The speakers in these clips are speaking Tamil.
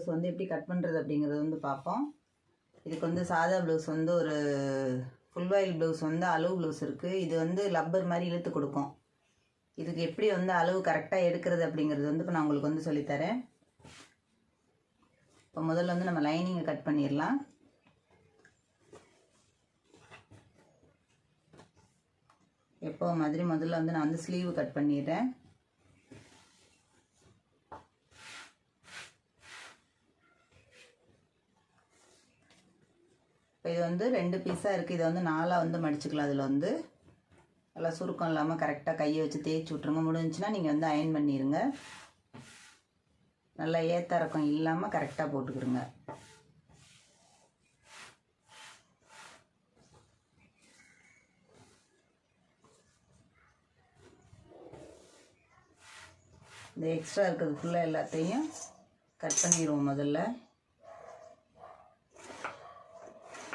ப்ளவுஸ் வந்து எப்படி கட் பண்ணுறது அப்படிங்கிறது வந்து பார்ப்போம். இதுக்கு வந்து சாதா ப்ளவுஸ் வந்து ஒரு ஃபுல் வாயில் ப்ளவுஸ் வந்து அளவு ப்ளவுஸ் இருக்குது இது வந்து லப்பர் மாதிரி இழுத்து கொடுக்கும். இதுக்கு எப்படி வந்து அளவு கரெக்டாக எடுக்கிறது அப்படிங்கிறது வந்து இப்போ நான் உங்களுக்கு வந்து சொல்லித்தரேன் இப்போ முதல்ல வந்து நம்ம லைனிங்கை கட் பண்ணிடலாம். எப்போ மாதிரி முதல்ல வந்து நான் வந்து ஸ்லீவ் கட் பண்ணிடுறேன். இது வந்து ரெண்டு பீஸாக இருக்குது இதை வந்து நாலாக வந்து மடிச்சுக்கலாம் அதில் வந்து. நல்லா சுருக்கம் இல்லாமல் கரெக்டாக கையை வச்சு தேய்ச்சி விட்ருங்க முடிஞ்சுன்னா நீங்கள் வந்து அயன் பண்ணிடுங்க நல்லா ஏத்தரக்கம் இல்லாமல் கரெக்டாக போட்டுக்கிடுங்க. இந்த எக்ஸ்ட்ரா இருக்கிறது ஃபுல்லாக எல்லாத்தையும் கட் பண்ணிடுவோம் முதல்ல.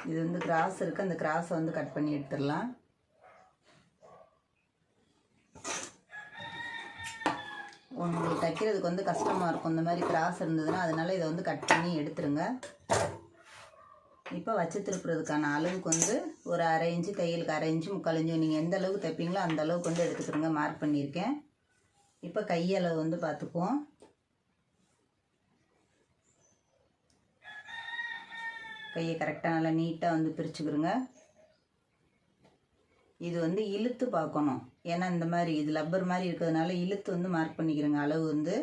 இது வந்து கிராஸ் இருக்குது அந்த கிராஸை வந்து கட் பண்ணி எடுத்துடலாம். உங்களுக்கு தைக்கிறதுக்கு வந்து கஷ்டமாக இருக்கும். இந்த மாதிரி கிராஸ் இருந்ததுன்னா அதனால் இதை வந்து கட் பண்ணி எடுத்துருங்க. இப்போ வச்சு திருப்புறதுக்கான அளவுக்கு வந்து ஒரு அரை இன்ச்சு தையலுக்கு அரை இன்ச்சு முக்கால் இன்ச்சு. நீங்கள் எந்த அளவுக்கு தைப்பீங்களோ அந்த அளவுக்கு வந்து எடுத்துக்கிறோங்க. மார்க் பண்ணியிருக்கேன். இப்போ கையளவு வந்து பார்த்துக்குவோம். கையை கரெக்டாக நல்லா நீட்டாக வந்து பிரிச்சுக்கிறோங்க இது வந்து இழுத்து பார்க்கணும். ஏன்னா இந்த மாதிரி இது லப்பர் மாதிரி இருக்கிறதுனால இழுத்து வந்து மார்க் பண்ணிக்கிறோங்க அளவு வந்து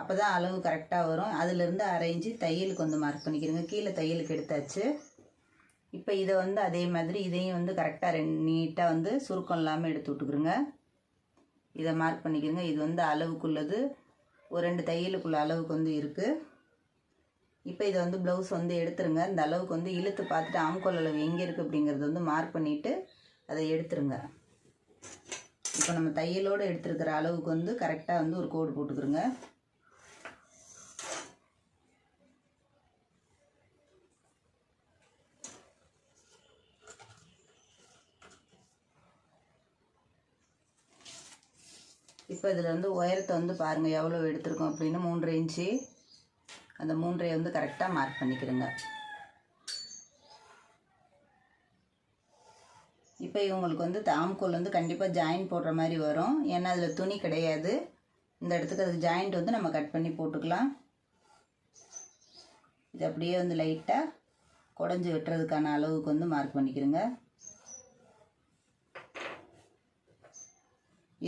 அப்போ தான் அளவு கரெக்டாக வரும். அதிலிருந்து அரைஞ்சி தையலுக்கு வந்து மார்க் பண்ணிக்கிறோங்க கீழே தையலுக்கு எடுத்தாச்சு. இப்போ இதை வந்து அதே மாதிரி இதையும் வந்து கரெக்டாக ரெண்டு நீட்டாக வந்து சுருக்கம் இல்லாமல் எடுத்து விட்டுக்குருங்க. இதை மார்க் பண்ணிக்கிறோங்க இது வந்து அளவுக்குள்ளது. ஒரு ரெண்டு தையலுக்குள்ள அளவுக்கு வந்து இருக்குது இப்போ இதை வந்து ப்ளவுஸ் வந்து எடுத்துருங்க. இந்த அளவுக்கு வந்து இழுத்து பார்த்துட்டு ஆம்கோல் அளவு எங்கே இருக்குது அப்படிங்கிறது வந்து மார்க் பண்ணிவிட்டு அதை எடுத்துருங்க. இப்போ நம்ம தையலோடு எடுத்துருக்கிற அளவுக்கு வந்து கரெக்டாக வந்து ஒரு கோடு போட்டுக்கிறோங்க இப்போ இதில் வந்து உயரத்தை வந்து பாருங்கள் எவ்வளோ எடுத்திருக்கோம் அப்படின்னு மூன்றரை இன்ச்சு. அந்த மூன்றையை வந்து கரெக்டாக மார்க் பண்ணிக்கிறோங்க இப்போ இவங்களுக்கு வந்து தாம்கோல் வந்து கண்டிப்பாக ஜாயின் போடுற மாதிரி வரும். ஏன்னா அதில் துணி கிடையாது. இந்த இடத்துக்கு அது ஜாயிண்ட் வந்து நம்ம கட் பண்ணி போட்டுக்கலாம். இது அப்படியே வந்து லைட்டாக குடஞ்சி வெட்டுறதுக்கான அளவுக்கு வந்து மார்க் பண்ணிக்கிறோங்க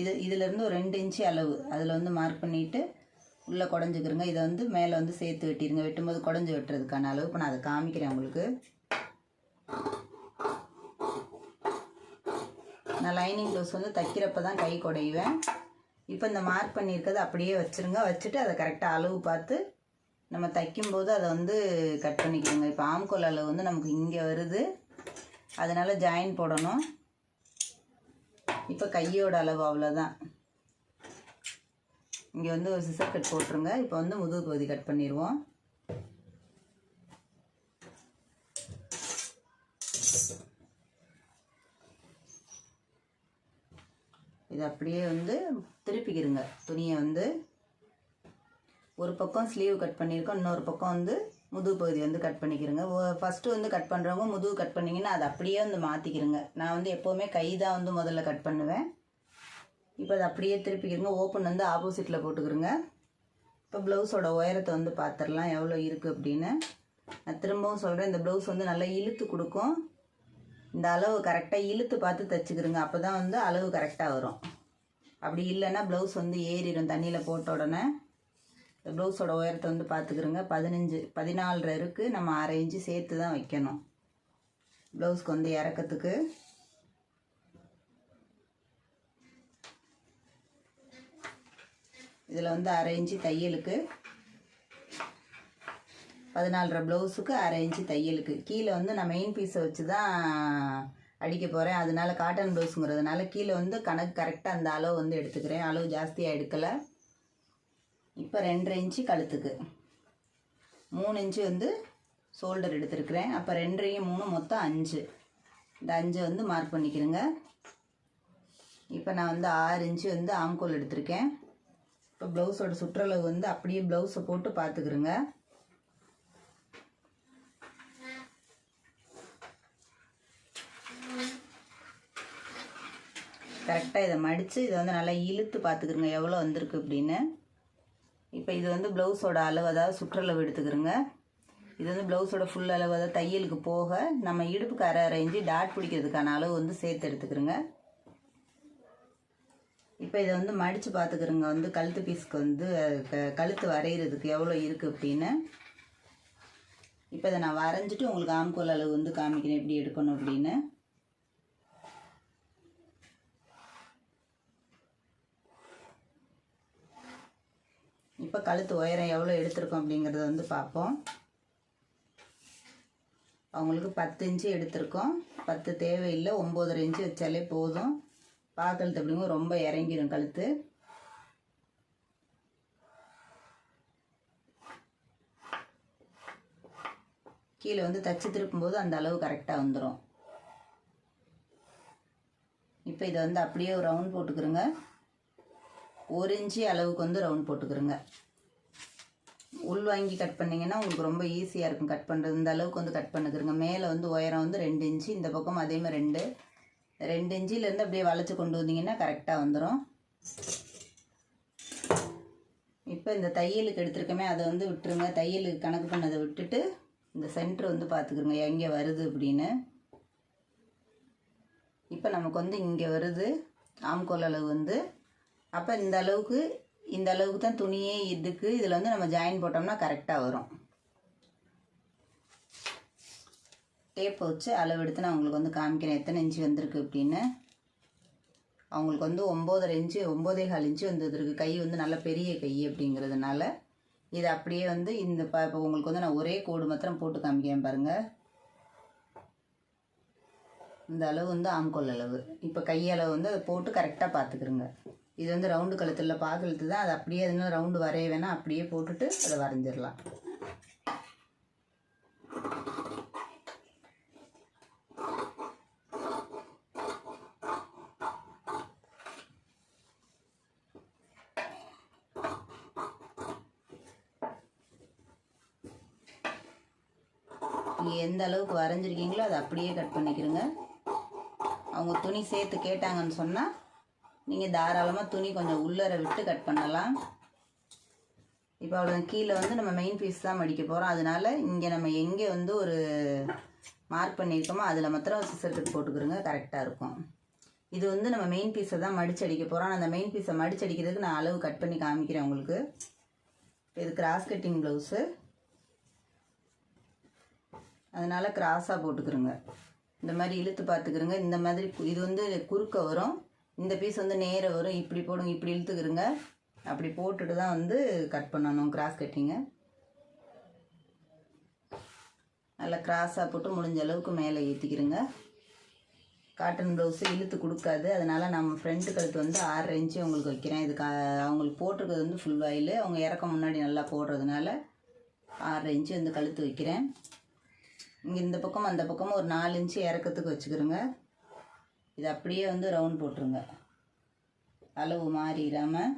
இது இதிலேருந்து ஒரு ரெண்டு இன்ச்சு அளவு. அதில் வந்து மார்க் பண்ணிவிட்டு உள்ளே குடஞ்சிக்கிறங்க இதை வந்து மேலே வந்து சேர்த்து வெட்டிடுங்க வெட்டும்போது குடஞ்சி வெட்டுறதுக்கான அளவு. இப்போ நான் அதை காமிக்கிறேன் உங்களுக்கு. நான் லைனிங் ப்ளவுஸ் வந்து தைக்கிறப்ப தான் கை குடைவேன். இப்போ இந்த மார்க் பண்ணியிருக்கிறது அப்படியே வச்சுருங்க. வச்சுட்டு அதை கரெக்டாக அளவு பார்த்து நம்ம தைக்கும்போது அதை வந்து கட் பண்ணிக்கிறோங்க. இப்போ ஆம்கோல் அளவு வந்து நமக்கு இங்கே வருது. அதனால் ஜாயின் போடணும். இப்போ கையோட அளவு அவ்வளோதான் இங்கே வந்து ஒரு சிசர் கட் போட்டுருங்க. இப்போ வந்து முதுகு பகுதி கட் பண்ணிடுவோம் இது அப்படியே வந்து திருப்பிக்கிருங்க. துணியை வந்து ஒரு பக்கம் ஸ்லீவ் கட் பண்ணியிருக்கோம் இன்னொரு பக்கம் வந்து முதுகு பகுதி வந்து கட் பண்ணிக்கிறோங்க ஃபஸ்ட்டு வந்து கட் பண்ணுறவங்க முதுகு கட் பண்ணிங்கன்னா அதை அப்படியே வந்து மாற்றிக்கிறோங்க நான் வந்து எப்போவுமே கை தான் வந்து முதல்ல கட் பண்ணுவேன். இப்போ அதை அப்படியே திருப்பிக்கிறங்க ஓப்பன் வந்து ஆப்போசிட்டில் போட்டுக்கிறோங்க. இப்போ ப்ளவுஸோட உயரத்தை வந்து பார்த்துடலாம். எவ்வளோ இருக்குது அப்படின்னு. நான் திரும்பவும் சொல்கிறேன் இந்த ப்ளவுஸ் வந்து நல்லா இழுத்து கொடுக்கும். இந்த அளவு கரெக்டாக இழுத்து பார்த்து தைச்சிக்கிறோங்க. அப்போ தான் வந்து அளவு கரெக்டாக வரும். அப்படி இல்லைன்னா ப்ளவுஸ் வந்து ஏறிடும் தண்ணியில் போட்ட உடனே. இந்த ப்ளவுஸோட உயரத்தை வந்து பார்த்துக்கிறோங்க. பதினஞ்சு பதினாலரை இருக்குது நம்ம அரை இன்ச்சு சேர்த்து தான் வைக்கணும் ப்ளவுஸ்க்கு வந்து இறக்கத்துக்கு. இதில் வந்து அரை இன்ச்சு தையலுக்கு பதினாலரை ப்ளவுஸுக்கு அரை இன்ச்சு தையலுக்கு. கீழே வந்து நான் மெயின் பீஸை வச்சு தான் அடிக்க போகிறேன் அதனால காட்டன் ப்ளவுஸுங்கிறதுனால கீழே வந்து கணக்கு கரெக்டாக அந்த அளவு வந்து எடுத்துக்கிறேன். அளவு ஜாஸ்தியாக எடுக்கலை. இப்போ ரெண்டரை இன்ச்சு கழுத்துக்கு. மூணு இன்ச்சு வந்து ஷோல்டர் எடுத்துருக்குறேன். அப்போ ரெண்டரையும் மூணு மொத்தம் அஞ்சு. இந்த அஞ்சை வந்து மார்க் பண்ணிக்கிறேங்க. இப்போ நான் வந்து ஆறு இன்ச்சு வந்து ஆம்கோல் எடுத்திருக்கேன். இப்போ ப்ளவுஸோட சுற்றளவு வந்து அப்படியே ப்ளவுஸை போட்டு பார்த்துக்கிறோங்க கரெக்டாக இதை மடித்து இதை வந்து நல்லா இழுத்து பார்த்துக்கிறோங்க எவ்வளோ வந்திருக்கு அப்படின்னு. இப்போ இது வந்து ப்ளவுஸோட அளவு அதாவது சுற்றளவு எடுத்துக்கிறோங்க இது வந்து ப்ளவுஸோட ஃபுல் அளவு அதாவது தையலுக்கு போக நம்ம இடுப்புக்கு அரை அரை டாட் பிடிக்கிறதுக்கான அளவு வந்து சேர்த்து எடுத்துக்கிறோங்க இப்போ இதை வந்து மடித்து பார்த்துக்கிறோங்க வந்து கழுத்து பீஸ்க்கு வந்து க- கழுத்து வரைகிறதுக்கு எவ்வளோ இருக்குது அப்படின்னு. இப்போ இதை நான் வரைஞ்சிட்டு உங்களுக்கு ஆம்கோல் அளவு வந்து காமிக்கிறேன். எப்படி எடுக்கணும் அப்படின்னு. இப்போ கழுத்து உயரம் எவ்வளோ எடுத்திருக்கோம் அப்படிங்கிறத வந்து பார்ப்போம். அவங்களுக்கு பத்து இன்ச்சு எடுத்திருக்கோம். பத்து தேவையில்லை. ஒம்போதரை இன்ச்சு வச்சாலே போதும். பாக்கழுத்து அப்படிங்க ரொம்ப இறங்கிடும் கழுத்து. கீழே வந்து தச்சு திருப்பும்போது அந்த அளவு கரெக்டாக வந்துடும் இப்போ இதை வந்து அப்படியே ஒரு ரவுண்ட் போட்டுக்கிறோங்க. ஒரு இன்ச்சு அளவுக்கு வந்து ரவுண்ட் போட்டுக்கிறோங்க. உள் வாங்கி கட் பண்ணிங்கன்னா உங்களுக்கு ரொம்ப ஈஸியாக இருக்கும். கட் பண்ணுறது இந்த அளவுக்கு வந்து கட் பண்ணிக்கிறோங்க. மேலே வந்து உயரம் வந்து ரெண்டு இன்ச்சு இந்த பக்கம் அதேமாதிரி ரெண்டு. ரெண்டு இன்ச்சிலேருந்து அப்படியே வளைச்சி கொண்டு வந்தீங்கன்னா கரெக்டாக வந்துடும் இப்போ இந்த தையலுக்கு எடுத்திருக்கமே அதை வந்து விட்டுருங்க. தையலுக்கு கணக்கு பண்ணதை விட்டுட்டு இந்த சென்டர் வந்து பார்த்துக்குருங்க எங்கே வருது அப்படின்னு. இப்போ நமக்கு வந்து இங்கே வருது. ஆம்கோல் அளவு வந்து. அப்போ இந்த அளவுக்கு இந்த அளவுக்கு தான் துணியே இதுக்கு. இதில் வந்து நம்ம ஜாயின் போட்டோம்னா கரெக்டாக வரும். டேப்பை வச்சு அளவு எடுத்து நான் உங்களுக்கு வந்து காமிக்கிறேன். எத்தனை இன்ச்சு வந்திருக்கு அப்படின்னு. அவங்களுக்கு வந்து ஒம்போதரை இன்ச்சு ஒம்போதே கால் இன்ச்சு வந்துருக்கு கை வந்து நல்ல பெரிய கை அப்படிங்கிறதுனால இது அப்படியே வந்து இந்த ப இப்போ உங்களுக்கு வந்து நான் ஒரே கோடு மாத்திரம் போட்டு காமிக்கிறேன் பாருங்கள் இந்த அளவு வந்து ஆம்கோல் அளவு. இப்போ கையளவு வந்து அதை போட்டு கரெக்டாக பார்த்துக்குருங்க. இது வந்து ரவுண்டு கழுத்தில் பாக்கழுத்து தான். அது அப்படியே எதுனா ரவுண்டு வரைய வேணால் அப்படியே போட்டுட்டு அதை வரைஞ்சிடலாம். நீங்கள் எந்த அளவுக்கு வரைஞ்சிருக்கீங்களோ அதை அப்படியே கட் பண்ணிக்கிறங்க அவங்க துணி சேர்த்து கேட்டாங்கன்னு சொன்னால் நீங்கள் தாராளமாக துணி கொஞ்சம் உள்ளர விட்டு கட் பண்ணலாம். இப்போ அவ்வளோ கீழே வந்து நம்ம மெயின் பீஸ் தான் மடிக்க போகிறோம் அதனால இங்கே நம்ம எங்கே வந்து ஒரு மார்க் பண்ணியிருக்கோமோ அதில் மாத்திரம் சிசர் கட் போட்டுக்கிறோங்க கரெக்டாக இருக்கும். இது வந்து நம்ம மெயின் பீஸை தான் மடிச்சு அடிக்க போகிறோம் ஆனால் அந்த மெயின் பீஸை மடிச்சு அடிக்கிறதுக்கு நான் அளவு கட் பண்ணி காமிக்கிறேன் உங்களுக்கு. இது கிராஸ் கட்டிங் ப்ளவுஸு அதனால் கிராஸாக போட்டுக்கிறோங்க. இந்த மாதிரி இழுத்து பார்த்துக்கிறோங்க. இந்த மாதிரி இது வந்து குறுக்க வரும். இந்த பீஸ் வந்து நேர வரும். இப்படி போடுங்க இப்படி இழுத்துக்கிறோங்க. அப்படி போட்டுட்டு தான் வந்து கட் பண்ணணும் கிராஸ் கட்டிங்க நல்லா கிராஸாக போட்டு முடிஞ்ச அளவுக்கு மேலே ஏற்றிக்கிறோங்க காட்டன் ப்ளவுஸு இழுத்து கொடுக்காது. அதனால் நம்ம ஃப்ரண்ட் கழுத்து வந்து ஆறரை இன்ச்சு உங்களுக்கு வைக்கிறேன். இது கா அவங்களுக்கு போட்டிருக்கிறது வந்து ஃபுல் வாயில் அவங்க இறக்க முன்னாடி நல்லா போடுறதுனால ஆறரை இன்ச்சு வந்து கழுத்து வைக்கிறேன். இங்கே இந்த பக்கம் அந்த பக்கமும் ஒரு நாலு இன்ச்சு இறக்கத்துக்கு வச்சுக்கிறோங்க. இது அப்படியே வந்து ரவுண்ட் போட்டுருங்க. அளவு மாறிடாமல்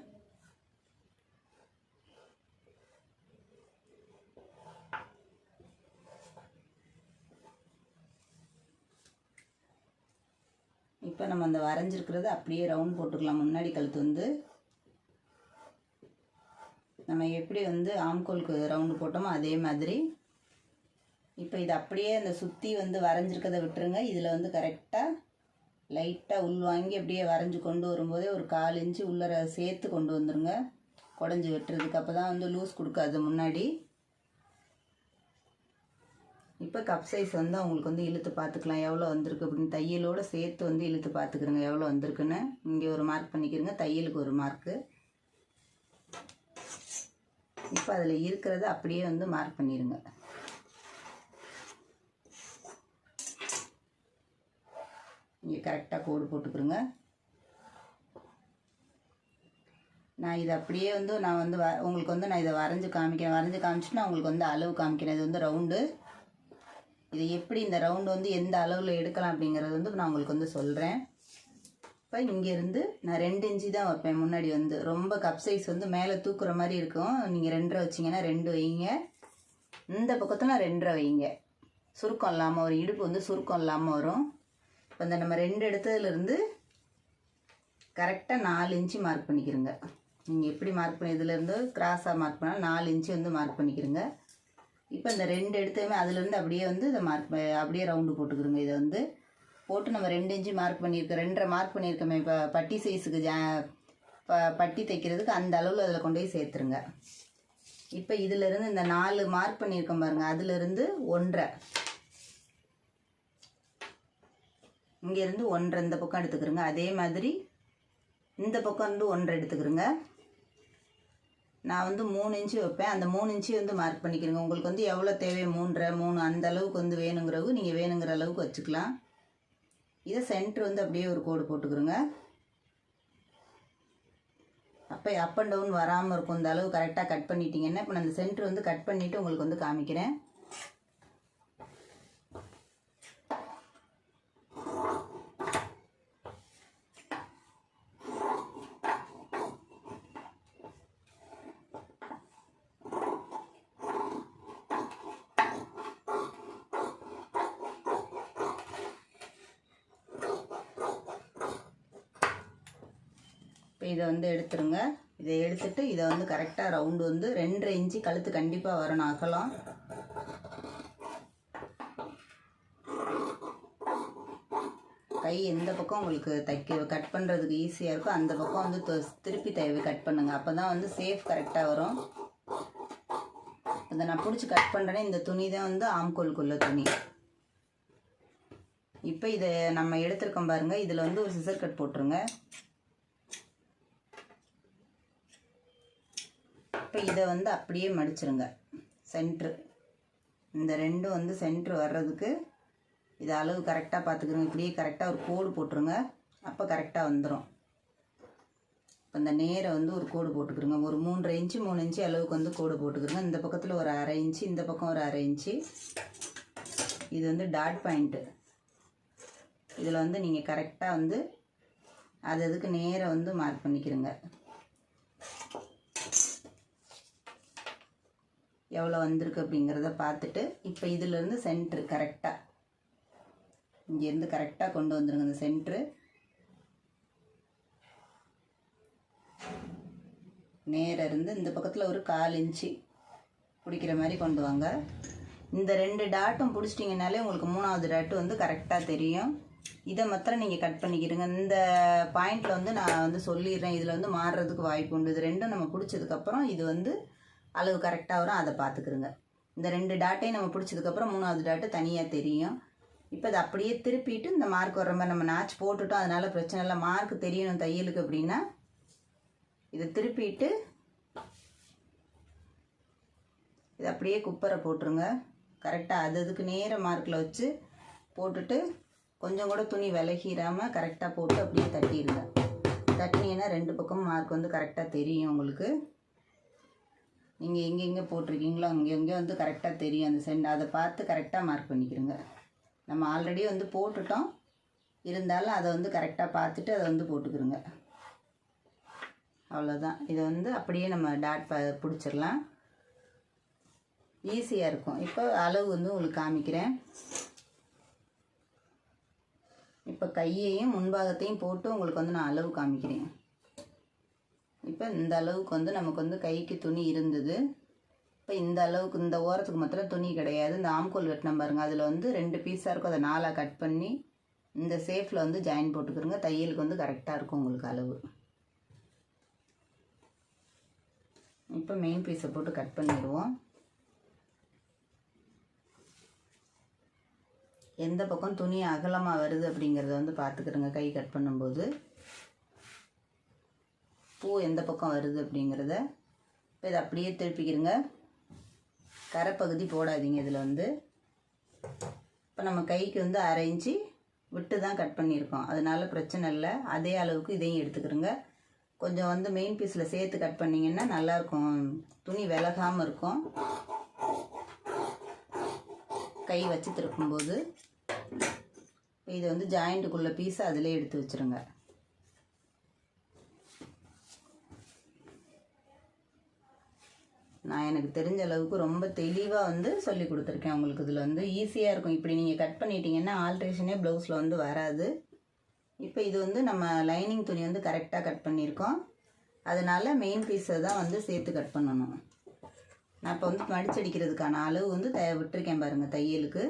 இப்போ நம்ம அந்த வரைஞ்சிருக்கிறது அப்படியே ரவுண்ட் போட்டுக்கலாம். முன்னாடி கழுத்து வந்து. நம்ம எப்படி வந்து ஆம்கோலுக்கு ரவுண்டு போட்டோமோ அதே மாதிரி இப்போ இது அப்படியே அந்த சுற்றி வந்து வரைஞ்சிருக்கதை விட்டுருங்க. இதில் வந்து கரெக்டாக லைட்டாக உள் வாங்கி அப்படியே வரைஞ்சி கொண்டு வரும்போதே ஒரு கால் இன்ச்சு உள்ளர சேர்த்து கொண்டு வந்துடுங்க குடஞ்சி வெட்டுறதுக்கு அப்போ தான் வந்து லூஸ் கொடுக்காது முன்னாடி. இப்போ கப் சைஸ் வந்து அவங்களுக்கு வந்து இழுத்து பார்த்துக்கலாம் எவ்வளோ வந்திருக்கு அப்படின்னு தையலோடு சேர்த்து வந்து இழுத்து பார்த்துக்கிறோங்க எவ்வளோ வந்திருக்குன்னு இங்கே ஒரு மார்க் பண்ணிக்கிறங்க. தையலுக்கு ஒரு மார்க்கு இப்போ அதில் இருக்கிறத அப்படியே வந்து மார்க் பண்ணிடுங்க இங்கே கரெக்டாக கோடு போட்டுக்கிறோங்க நான் இதை அப்படியே வந்து நான் வந்து வ உங்களுக்கு வந்து நான் இதை வரைஞ்சி காமிக்கிறேன். வரைஞ்சி காமிச்சிட்டு நான் உங்களுக்கு வந்து அளவு காமிக்கிறேன். இது வந்து ரவுண்டு இது எப்படி இந்த ரவுண்டு வந்து எந்த அளவில் எடுக்கலாம் அப்படிங்கிறது வந்து நான் உங்களுக்கு வந்து சொல்கிறேன் இப்போ இப்போ இங்கேருந்து நான் ரெண்டு இன்ச்சு தான் வைப்பேன். முன்னாடி வந்து ரொம்ப கப் சைஸ் வந்து மேலே தூக்குற மாதிரி இருக்கும். நீங்கள் ரெண்டரை வச்சிங்கன்னா ரெண்டு வைங்க. இந்த பக்கத்தில் ரெண்டரை வைங்க. சுருக்கம் இல்லாமல் ஒரு இடுப்பு வந்து சுருக்கம் இல்லாமல் வரும். இப்போ இந்த நம்ம ரெண்டு இடத்துலேருந்து கரெக்டாக நாலு இன்ச்சு மார்க் பண்ணிக்கிறோங்க. நீங்கள் எப்படி மார்க் பண்ணி இதுலேருந்து கிராஸாக மார்க் பண்ணால் நாலு இன்ச்சு வந்து மார்க் பண்ணிக்கிறோங்க. இப்போ இந்த ரெண்டு இடத்தையுமே அதுலேருந்து அப்படியே வந்து இதை மார்க் அப்படியே ரவுண்டு போட்டுக்கிறோங்க. இதை வந்து போட்டு நம்ம ரெண்டு இன்ச்சு மார்க் பண்ணியிருக்கோம் ரெண்டரை மார்க் பண்ணியிருக்கோமே. இப்போ பட்டி சைஸுக்கு ஜா ப பட்டி தைக்கிறதுக்கு அந்த அளவில் அதில் கொண்டு போய் சேர்த்துருங்க. இப்போ இதுலேருந்து இந்த நாலு மார்க் பண்ணியிருக்கோம் பாருங்கள் அதுலேருந்து ஒன்றரை. இங்கேருந்து ஒன்றரை இந்த பக்கம் எடுத்துக்கிறோங்க. அதே மாதிரி இந்த பக்கம் இருந்து ஒன்றரை எடுத்துக்கிறோங்க. நான் வந்து மூணு இன்ச்சு வைப்பேன். அந்த மூணு இன்ச்சு வந்து மார்க் பண்ணிக்கிறேங்க. உங்களுக்கு வந்து எவ்வளோ தேவை? மூன்றரை மூணு அந்த அளவுக்கு வந்து வேணுங்கிறவு நீங்கள் வேணுங்கிற அளவுக்கு வச்சுக்கலாம். இதை சென்டர் வந்து அப்படியே ஒரு கோடு போட்டுக்கிறோங்க. அப்போ அப் அண்ட் டவுன் வராமல் இருக்கும். இந்த அளவு கரெக்டாக கட் பண்ணிட்டீங்கன்னா இப்போ நான் அந்த சென்டர் வந்து கட் பண்ணிவிட்டு உங்களுக்கு வந்து காமிக்கிறேன். இப்போ இதை வந்து எடுத்துருங்க. இதை எடுத்துட்டு இதை வந்து கரெக்டாக ரவுண்டு வந்து ரெண்டரை இன்ச்சு கழுத்து கண்டிப்பாக வரணும் அகலம். கை எந்த பக்கம் உங்களுக்கு தைக்க கட் பண்ணுறதுக்கு ஈஸியாக இருக்கோ அந்த பக்கம் வந்து திருப்பி தயவு கட் பண்ணுங்கள் அப்போ தான் வந்து சேஃப் கரெக்டாக வரும். இதை நான் பிடிச்சி கட் பண்ணுறேனே இந்த துணி தான் வந்து ஆம்கோலுக்குள்ள துணி. இப்போ இதை நம்ம எடுத்திருக்கோம் பாருங்கள் இதில் வந்து ஒரு சிசர் கட் போட்டுருங்க. இப்போ இதை வந்து அப்படியே மடிச்சிருங்க. சென்ட்ரு இந்த ரெண்டும் வந்து சென்ட்ரு வர்றதுக்கு இது அளவு கரெக்டாக பார்த்துக்கிறோங்க இப்படியே கரெக்டாக ஒரு கோடு போட்டுருங்க. அப்போ கரெக்டாக வந்துடும் இப்போ இந்த நேரை வந்து ஒரு கோடு போட்டுக்கிறோங்க. ஒரு மூன்றரை இன்ச்சு மூணு இன்ச்சு அளவுக்கு வந்து கோடு போட்டுக்கிறோங்க. இந்த பக்கத்தில் ஒரு அரை இன்ச்சு இந்த பக்கம் ஒரு அரை இன்ச்சு. இது வந்து டாட் பாயிண்ட்டு இதில் வந்து நீங்கள் கரெக்டாக வந்து அது அதுக்கு நேராக வந்து மார்க் பண்ணிக்கிறோங்க? எவ்வளோ வந்திருக்கு அப்படிங்கிறத பார்த்துட்டு இப்போ இதிலேருந்து சென்ட்ரு கரெக்டாக இங்கேருந்து கரெக்டாக கொண்டு வந்துருங்க இந்த சென்ட்ரு நேராக இருந்து இந்த பக்கத்தில் ஒரு கால் இன்ச்சு பிடிக்கிற மாதிரி கொண்டு வாங்க. இந்த ரெண்டு டாட்டும் பிடிச்சிட்டிங்கனாலே உங்களுக்கு மூணாவது டாட்டு வந்து கரெக்டாக தெரியும். இதை மாத்திரம் நீங்கள் கட் பண்ணிக்கிறீங்க இந்த பாயிண்டில் வந்து நான் வந்து சொல்லிடுறேன். இதில் வந்து மாறுறதுக்கு வாய்ப்பு உண்டு. இது ரெண்டும் நம்ம பிடிச்சதுக்கப்புறம் இது வந்து அளவு கரெக்டாக வரும் அதை பார்த்துக்கிருங்க. இந்த ரெண்டு டாட்டையும் நம்ம பிடிச்சதுக்கப்புறம் மூணாவது டாட்டு தனியாக தெரியும். இப்போ அதை அப்படியே திருப்பிட்டு இந்த மார்க் வர்ற மாதிரி நம்ம நாச் போட்டுட்டோம் அதனால பிரச்சனை இல்லை. மார்க் தெரியணும் தையலுக்கு அப்படின்னா இதை திருப்பிட்டு இதை அப்படியே குப்பரை போட்டுருங்க. கரெக்டாக அது அதுக்கு நேர மார்க்கில் வச்சு போட்டுட்டு கொஞ்சம் கூட துணி விலகிடாமல் கரெக்டாக போட்டு அப்படியே தட்டிடுங்க. தட்டினீங்கன்னா ரெண்டு பக்கமும் மார்க் வந்து கரெக்டாக தெரியும் உங்களுக்கு. நீங்கள் எங்கெங்கே போட்டிருக்கீங்களோ அங்கெங்கே வந்து கரெக்டாக தெரியும். அந்த சென்ட் அதை பார்த்து கரெக்டாக மார்க் பண்ணிக்கிறோங்க நம்ம ஆல்ரெடி வந்து போட்டுட்டோம். இருந்தாலும் அதை வந்து கரெக்டாக பார்த்துட்டு அதை வந்து போட்டுக்கிறோங்க அவ்வளோதான் இதை வந்து அப்படியே நம்ம டாட் ப பிடிச்சிடலாம். ஈஸியாக இருக்கும். இப்போ அளவு வந்து உங்களுக்கு காமிக்கிறேன். இப்போ கையையும் முன்பாகத்தையும் போட்டு உங்களுக்கு வந்து நான் அளவு காமிக்கிறேன். இப்போ இந்த அளவுக்கு வந்து நமக்கு வந்து கைக்கு துணி இருந்தது. இப்போ இந்த அளவுக்கு இந்த ஓரத்துக்கு மாத்திரம் துணி கிடையாது. இந்த ஆம்கோல் வெட்டின பாருங்க. அதில் வந்து ரெண்டு பீஸாக இருக்கும். அதை நாலாக கட் பண்ணி இந்த சேஃபில் வந்து ஜாயின் போட்டுக்கிறோங்க. தையலுக்கு வந்து கரெக்டாக இருக்கும் உங்களுக்கு அளவு. இப்போ மெயின் பீஸை போட்டு கட் பண்ணிடுவோம். எந்த பக்கம் துணி அகலமாக வருது அப்படிங்கிறத வந்து பார்த்துக்கிறோங்க. கை கட் பண்ணும்போது. பூ எந்த பக்கம் வருது அப்படிங்கிறத இப்போ இதை அப்படியே திருப்பிக்கிறங்க. கரைப்பகுதி போடாதீங்க இதில் வந்து. இப்போ நம்ம கைக்கு வந்து அரைஞ்சி விட்டு தான் கட் பண்ணியிருக்கோம். அதனால பிரச்சனை இல்லை. அதே அளவுக்கு இதையும் எடுத்துக்கிறோங்க. கொஞ்சம் வந்து மெயின் பீஸில் சேர்த்து கட் பண்ணிங்கன்னா நல்லாயிருக்கும். துணி விலகாமல் இருக்கும். கை வச்சு திருக்கும்போது இதை வந்து ஜாயிண்ட்டுக்குள்ளே பீஸை அதிலே எடுத்து வச்சுருங்க. நான் எனக்கு தெரிஞ்ச அளவுக்கு ரொம்ப தெளிவாக வந்து சொல்லி கொடுத்துருக்கேன் உங்களுக்கு இதில் வந்து. ஈஸியாக இருக்கும். இப்படி நீங்கள் கட் பண்ணிட்டீங்கன்னா ஆல்ட்ரேஷனே ப்ளவுஸில் வந்து வராது. இப்போ இது வந்து நம்ம லைனிங் துணி வந்து கரெக்டாக கட் பண்ணியிருக்கோம். அதனால மெயின் பீஸை தான் வந்து சேர்த்து கட் பண்ணணும். நான் இப்போ வந்து மடிச்சடிக்கிறதுக்கான அளவு வந்து த விட்டுருக்கேன் பாருங்கள் தையலுக்கு.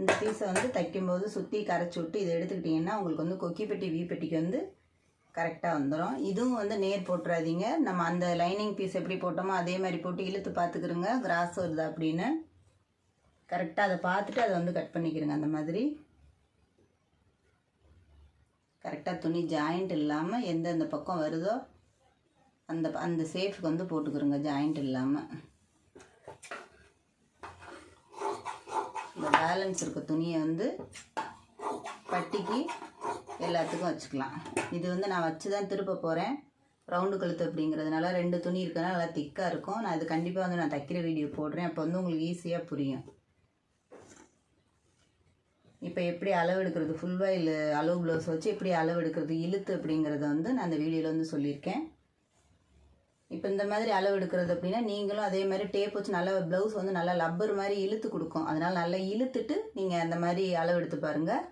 இந்த பீஸை வந்து தைக்கும்போது சுற்றி கரைச்சி விட்டு இதை எடுத்துக்கிட்டிங்கன்னா உங்களுக்கு வந்து கொக்கிப்பெட்டி வீப்பெட்டிக்கு வந்து கரெக்டாக வந்துடும் இதுவும் வந்து நேர் போட்டுறாதீங்க. நம்ம அந்த லைனிங் பீஸ் எப்படி போட்டோமோ அதே மாதிரி போட்டு இழுத்து பார்த்துக்கிறோங்க கிராஸ் வருது அப்படின்னு. கரெக்டாக அதை பார்த்துட்டு அதை வந்து கட் பண்ணிக்கிறோங்க அந்த மாதிரி. கரெக்டாக துணி ஜாயிண்ட் இல்லாமல் எந்தெந்த பக்கம் வருதோ அந்த அந்த சேஃப்க்கு வந்து போட்டுக்கிறோங்க ஜாயிண்ட் இல்லாமல் இந்த பேலன்ஸ் இருக்க துணியை வந்து பட்டிக்கு எல்லாத்துக்கும் வச்சுக்கலாம். இது வந்து நான் வச்சு தான் திருப்ப போகிறேன் ரவுண்டு கழுத்து அப்படிங்கிறதுனால ரெண்டு துணி இருக்கிறதுனால நல்லா திக்காக இருக்கும். நான் அது கண்டிப்பாக வந்து நான் தைக்கிற வீடியோ போடுறேன். அப்போ வந்து உங்களுக்கு ஈஸியாக புரியும். இப்போ எப்படி அளவு எடுக்கிறது? ஃபுல் வாயில் அளவு ப்ளவுஸ் வச்சு எப்படி அளவு எடுக்கிறது? இழுத்து அப்படிங்கிறத வந்து நான் அந்த வீடியோவில் வந்து சொல்லியிருக்கேன். இப்போ இந்த மாதிரி அளவு எடுக்கிறது அப்படின்னா நீங்களும் அதே மாதிரி டேப் வச்சு நல்லா ப்ளவுஸ் வந்து நல்லா லப்பர் மாதிரி இழுத்து கொடுக்கும். அதனால் நல்லா இழுத்துட்டு நீங்கள் அந்த மாதிரி அளவு எடுத்து பாருங்கள்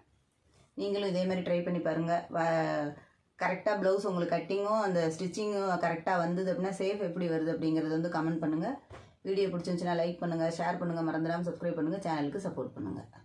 நீங்களும் இதே மாதிரி ட்ரை பண்ணி பாருங்கள் கரெக்டாக ப்ளவுஸ் உங்களுக்கு கட்டிங்கும் அந்த ஸ்டிச்சிங்கும் கரெக்டாக வந்தது அப்படின்னா சேஃப் எப்படி வருது அப்படிங்கிறது வந்து கமெண்ட் பண்ணுங்கள் வீடியோ பிடிச்சிருந்துச்சுன்னா லைக் பண்ணுங்கள் ஷேர் பண்ணுங்கள் மறந்துடாமல் சப்ஸ்கிரைப் பண்ணுங்கள் சேனலுக்கு சப்போர்ட் பண்ணுங்கள்